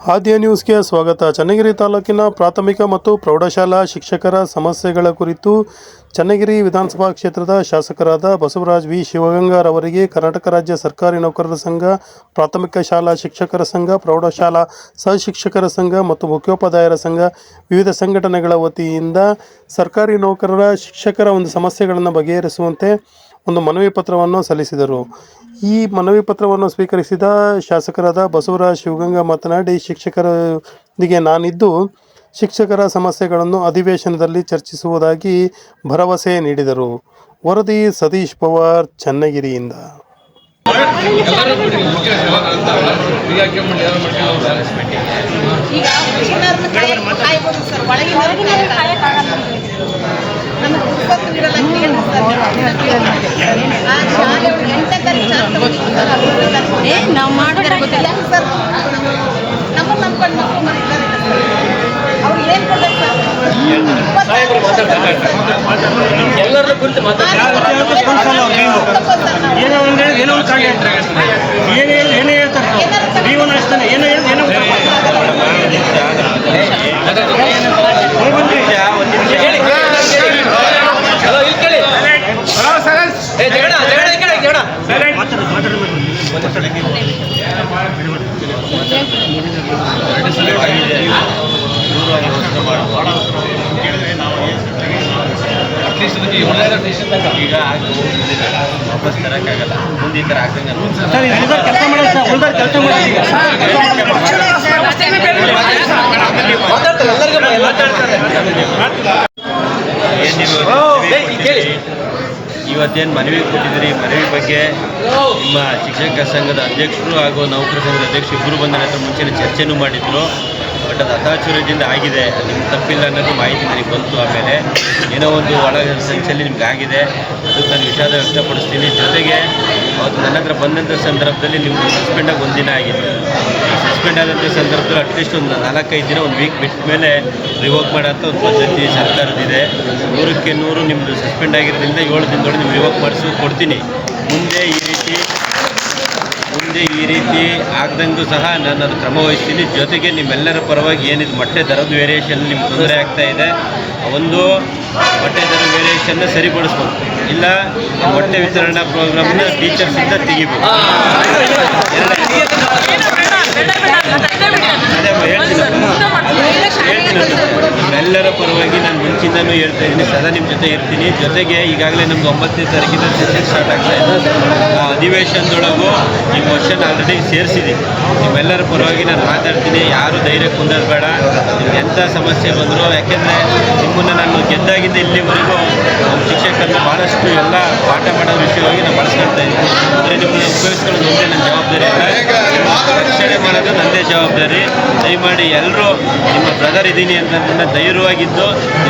ಆದ್ಯ ನ್ಯೂಸ್ಗೆ ಸ್ವಾಗತ. ಚನ್ನಗಿರಿ ತಾಲೂಕಿನ ಪ್ರಾಥಮಿಕ ಮತ್ತು ಪ್ರೌಢಶಾಲಾ ಶಿಕ್ಷಕರ ಸಮಸ್ಯೆಗಳ ಕುರಿತು ಚನ್ನಗಿರಿ ವಿಧಾನಸಭಾ ಕ್ಷೇತ್ರದ ಶಾಸಕರಾದ ಬಸವರಾಜ್ ವಿ. ಶಿವಗಂಗಾರವರಿಗೆ ಕರ್ನಾಟಕ ರಾಜ್ಯ ಸರ್ಕಾರಿ ನೌಕರರ ಸಂಘ, ಪ್ರಾಥಮಿಕ ಶಾಲಾ ಶಿಕ್ಷಕರ ಸಂಘ, ಪ್ರೌಢಶಾಲಾ ಸಹಶಿಕ್ಷಕರ ಸಂಘ ಮತ್ತು ಮುಖ್ಯೋಪಾಧ್ಯಾಯರ ಸಂಘ ವಿವಿಧ ಸಂಘಟನೆಗಳ ವತಿಯಿಂದ ಸರ್ಕಾರಿ ನೌಕರರ ಶಿಕ್ಷಕರ ಒಂದು ಸಮಸ್ಯೆಗಳನ್ನು ಬಗೆಹರಿಸುವಂತೆ ಒಂದು ಮನವಿ ಪತ್ರವನ್ನು ಸಲ್ಲಿಸಿದರು. ಈ ಮನವಿ ಪತ್ರವನ್ನು ಸ್ವೀಕರಿಸಿದ ಶಾಸಕರಾದ ಬಸವರಾಜ ಶಿವಗಂಗಾ ಮಾತನಾಡಿ, ಶಿಕ್ಷಕರೊಂದಿಗೆ ನಾನಿದ್ದು, ಶಿಕ್ಷಕರ ಸಮಸ್ಯೆಗಳನ್ನು ಅಧಿವೇಶನದಲ್ಲಿ ಚರ್ಚಿಸುವುದಾಗಿ ಭರವಸೆ ನೀಡಿದರು. ವರದಿ ಸತೀಶ್ ಪವಾರ್, ಚನ್ನಗಿರಿಯಿಂದ. ನಾವು ಮಾಡಿದ್ರೆ ಗೊತ್ತಿಲ್ಲ. ಸರ್? ನಮ್ಮನ್ನ ನಂಬ್ಕೊಂಡು ಮಕ್ಕಳು ಮಾಡಿದ್ದಾರೆ ಅವ್ರು ಏನ್ ಕೊಡ್ಬೇಕು ಎಲ್ಲರನ್ನು ಕುರಿತು ಏನೋ ಒಂದು ಏನೋ ಒಂದು ಏನು ಹೇಳಿ ಏನೇ ಹೇಳ್ತಾರೆ ನೀವು. ಅಷ್ಟೇ ಏನೋ ಹೇಳಿ ಏನೋ ಈಗ ವಾಪಸ್ ತರಕ್ಕಾಗಲ್ಲ ಮುಂದೆ ಈ ಥರ ಉಳ್ದೋರ್ ಕೆಲಸ ಮಾಡೋದು ಸರ್ ಕೆಲಸ ಮಾಡೋದು ಇವತ್ತೇನು ಮನವಿ ಕೊಟ್ಟಿದ್ದೀರಿ? ಮನವಿ ಬಗ್ಗೆ ನಿಮ್ಮ ಶಿಕ್ಷಕ ಸಂಘದ ಅಧ್ಯಕ್ಷರು ಹಾಗೂ ನೌಕರ ಸಂಘದ ಅಧ್ಯಕ್ಷರು ಇಬ್ಬರು ಬಂದ ನಂತರ ಮುಂಚೆನೇ ಚರ್ಚೆನೂ ಮಾಡಿದ್ರು. ಬಟ್ ಅದು ಹತಾಚುರ್ಯದಿಂದ ಆಗಿದೆ. ನಿಮ್ಗೆ ತಪ್ಪಿಲ್ಲ ಅನ್ನೋದು ಮಾಹಿತಿ ನನಗೆ ಬಂತು ಆಮೇಲೆ. ಏನೋ ಒಂದು ಒಳ ಸಂಚಲ್ಲಿ ನಿಮ್ಗೆ ಆಗಿದೆ. ಅದಕ್ಕೆ ನಾನು ವಿಷಾದ ವ್ಯಕ್ತಪಡಿಸ್ತೀನಿ. ಜೊತೆಗೆ ಅವತ್ತು ನನ್ನ ಹತ್ರ ಬಂದಂಥ ಸಂದರ್ಭದಲ್ಲಿ ನಿಮ್ಗೆ ಸಸ್ಪೆಂಡಾಗಿ ಒಂದಿನ ಆಗಿದೆ. ಸಸ್ಪೆಂಡ್ ಆದಂಥ ಸಂದರ್ಭದಲ್ಲಿ ಅಟ್ಲೀಸ್ಟ್ ಒಂದು ನಾಲ್ಕೈದು ದಿನ ಒಂದು ವೀಕ್ ಬಿಟ್ಟ ಮೇಲೆ ರಿವೋಕ್ ಮಾಡೋಂಥ ಒಂದು ಪದ್ಧತಿ ಸರ್ಕಾರದಿದೆ ನೂರಕ್ಕೆ ನೂರು ನಿಮ್ಮದು ಸಸ್ಪೆಂಡ್ ಆಗಿರೋದ್ರಿಂದ ಏಳು ದಿನದೊಳಗೆ ನೀವು ರಿವೋಕ್ ಮಾಡಿಸಿ ಕೊಡ್ತೀನಿ. ಮುಂದೆ ಈ ರೀತಿ ಮುಂದೆ ಈ ರೀತಿ ಆಗ್ದಂಗೂ ಸಹ ನಾನು ಅದು ಕ್ರಮ ವಹಿಸ್ತೀನಿ ಜೊತೆಗೆ ನಿಮ್ಮೆಲ್ಲರ ಪರವಾಗಿ ಏನಿದು ಮೊಟ್ಟೆ ದರದ ವೇರಿಯೇಷನ್ ನಿಮ್ಗೆ ತೊಂದರೆ ಆಗ್ತಾ ಇದೆ. ಒಂದು ಮೊಟ್ಟೆ ದರ ವೇರಿಯೇಷನ್ನ ಸರಿಪಡಿಸ್ಬೋದು. ಇಲ್ಲ ಮೊಟ್ಟೆ ವಿತರಣಾ ಪ್ರೋಗ್ರಾಮ್ನ ಟೀಚರ್ಸಿಂದ ತೆಗಿಬೇಕು ನಿಮ್ಮೆಲ್ಲರ ಪರವಾಗಿ ನಾನು ಮುಂಚಿಂದನೂ ಹೇಳ್ತಾ ಇದ್ದೀನಿ, ಸದಾ ನಿಮ್ಮ ಜೊತೆ ಇರ್ತೀನಿ. ಜೊತೆಗೆ ಈಗಾಗಲೇ ನಮ್ಗೆ ಒಂಬತ್ತನೇ ತಾರೀಕಿನ ಸೆಷನ್ ಸ್ಟಾರ್ಟ್ ಆಗ್ತಾ ಇದೆ. ಆ, ಅಧಿವೇಶನದೊಳಗೂ ಈ ಕ್ವಶನ್ ಆಲ್ರೆಡಿ ಸೇರಿಸಿದ್ದೀನಿ. ನಿಮ್ಮೆಲ್ಲರ ಪರವಾಗಿ ನಾನು ಮಾತಾಡ್ತೀನಿ. ಯಾರು ಧೈರ್ಯ ಕುಂದರಬೇಡ. ಬೇಡ ನಿಮ್ಗೆ ಎಂಥ ಸಮಸ್ಯೆ ಬಂದರೂ, ಯಾಕೆಂದರೆ ನಿಮ್ಮನ್ನು ನಾನು ಗೆದ್ದಾಗಿದ್ದ ಇಲ್ಲಿವರೆಗೂ ನಮ್ಮ ಶಿಕ್ಷಕರನ್ನ ಭಾಳಷ್ಟು ಎಲ್ಲ ಪಾಠ ಮಾಡೋ ವಿಷಯವಾಗಿ ನಾನು ಇದ್ದೀನಿ ಅಂದರೆ ನಿಮ್ಮನ್ನು ಉಪಯೋಗಿಸ್ಕೊಳ್ಳೋದು ಒಂದೇ ನನ್ನ ಜವಾಬ್ದಾರಿ ಅಲ್ಲ ರಕ್ಷಣೆ ನನ್ನದೇ ಜವಾಬ್ದಾರಿ ದಯಮಾಡಿ ಎಲ್ಲರೂ ನಿಮ್ಮ ಬ್ರದರ್ ಇದ್ದೀನಿ ಅಂತ ನನ್ನ ಧೈರ್ಯವಾಗಿದ್ದು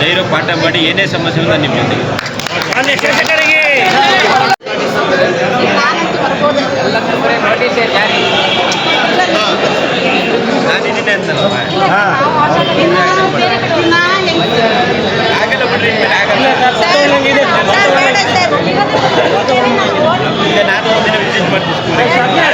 ಧೈರ್ಯ ಪಾಠ ಮಾಡಿ ಏನೇ ಸಮಸ್ಯೆ ಇಲ್ಲ ನಿಮ್ಮ ಜೊತೆಗೆ ಮಾನ್ಯ ಶಿಕ್ಷಕರಿಗೆ ನಾನಂತೂ ಬರ್ಬೋದು ನಾನು ಇದ್ದೀನಿ ಅಂತಲ್ಲಮ್ಮ ನಾವು ಬೇರೆ ಕಡೆ ನಾ ಹೆಂಗ್ ಆಗಲ್ಲ ಬಿಡ್ರಿ ಇನ್ಮೇಲೆ ಆಗಲ್ಲ ಸರ್ ಬೇಡ ಸರ್ ಈಗ ನಾನು ಒಂದಿನ ವಿಸಿಟ್ ಮಾಡ್ತೀನಿ